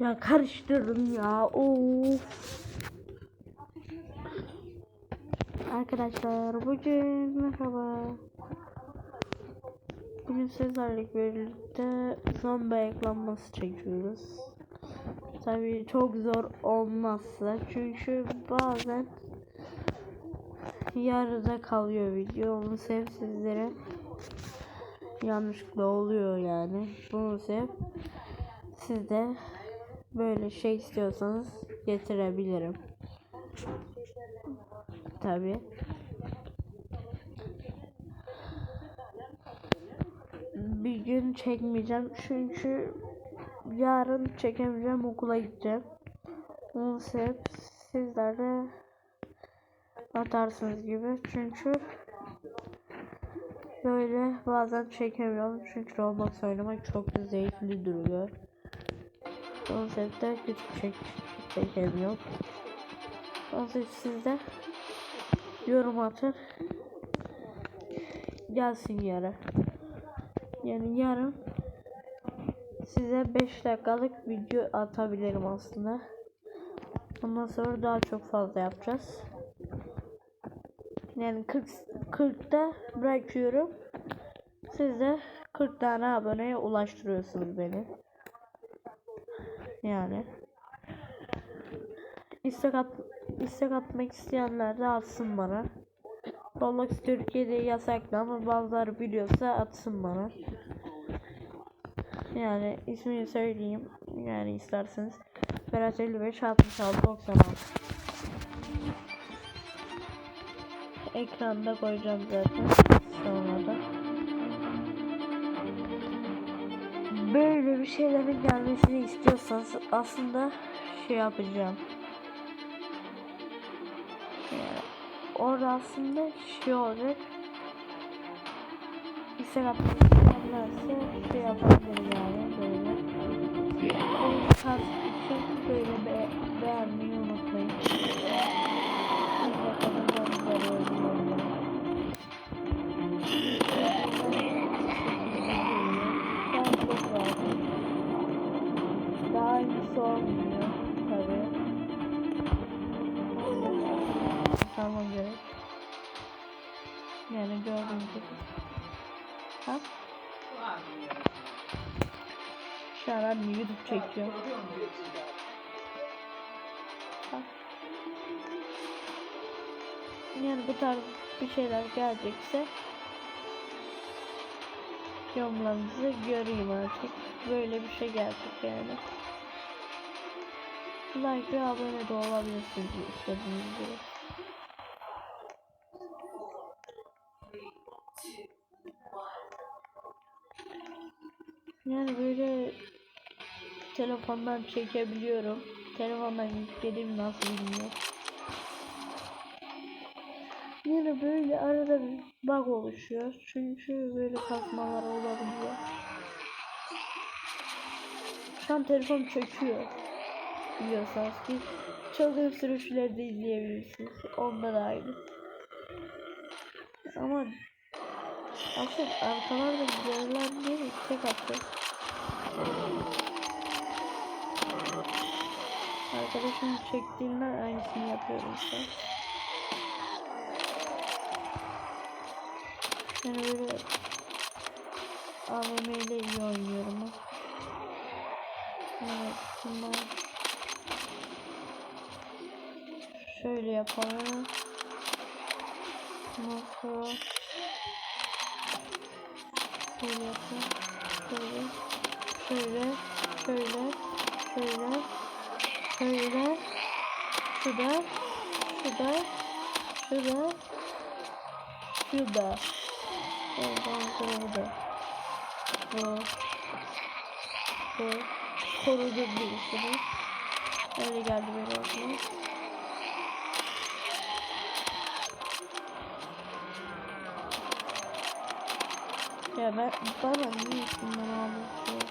Ya karıştırdım ya. Of. Arkadaşlar bugün merhaba. Bugün sizlerle birlikte zombi ayaklanması çekiyoruz. Tabii çok zor olmazsa çünkü bazen yarıda kalıyor video. Onu sev sizlere yanlışlıkla oluyor yani. Bunu sev. Siz de böyle şey istiyorsanız getirebilirim. Tabi. Bir gün çekmeyeceğim çünkü yarın çekemeyeceğim okula gideceğim. Onu hep sizler de atarsınız gibi çünkü böyle bazen çekemiyorum çünkü Roblox oynamak çok zevkli duruyor. Konsepte hiç çek çekemiyorum. Konsept sizde yorum atın. Gelsin yarın. Yani yarın size 5 dakikalık video atabilirim aslında. Ondan sonra daha çok fazla yapacağız. Yani 40 40'ta bırakıyorum. Siz de 40 tane aboneye ulaştırıyorsunuz beni. Yani istek at istek atmak isteyenler de atsın bana. Roblox Türkiye'de yasaklı ama bazıları biliyorsa atsın bana. Yani ismini söyleyeyim. Yani isterseniz. Berat 55 66 96 Ekranda koyacağım zaten. Sonra da. Böyle bir şeylerin gelmesini istiyorsanız aslında şey yapacağım. Yani orada aslında şey olacak. İsteyenlerse şey yapabilirim yani böyle. Tarz için böyle be Tamam gerek. Yani gördüğünüz gibi. Ha? Şu an anne YouTube çekiyor. Ha. Yani bu tarz bir şeyler gelecekse yorumlarınızı göreyim artık. Böyle bir şey gelecek yani. Like ve abone de olabilirsiniz istediğiniz gibi. Yani böyle telefondan çekebiliyorum. Telefondan yükledim nasıl bilmiyorum. Yine böyle arada bir bug oluşuyor. Çünkü böyle kasmalar olabiliyor. Şu an telefon çöküyor. Biliyorsanız ki çılgın sürüşleri de izleyebilirsiniz. Onda da aynı. Ama aslında arkalarda görülen mi? Tek attı. Arkadaşım çektiğinden aynısını yapıyorum işte. Yani böyle AVM ile iyi oynuyorum. Evet, bunlar şöyle yapalım. Nasıl? Şöyle yapalım. Şöyle. Şöyle. Şöyle. Şöyle. Şöyle. Şurada. Şurada. Şurada. Şurada. Oradan burada. Bu. Bu. Korudu birisini. Öyle geldi benim aklıma. Ya ben bana niye bunları anlatıyor?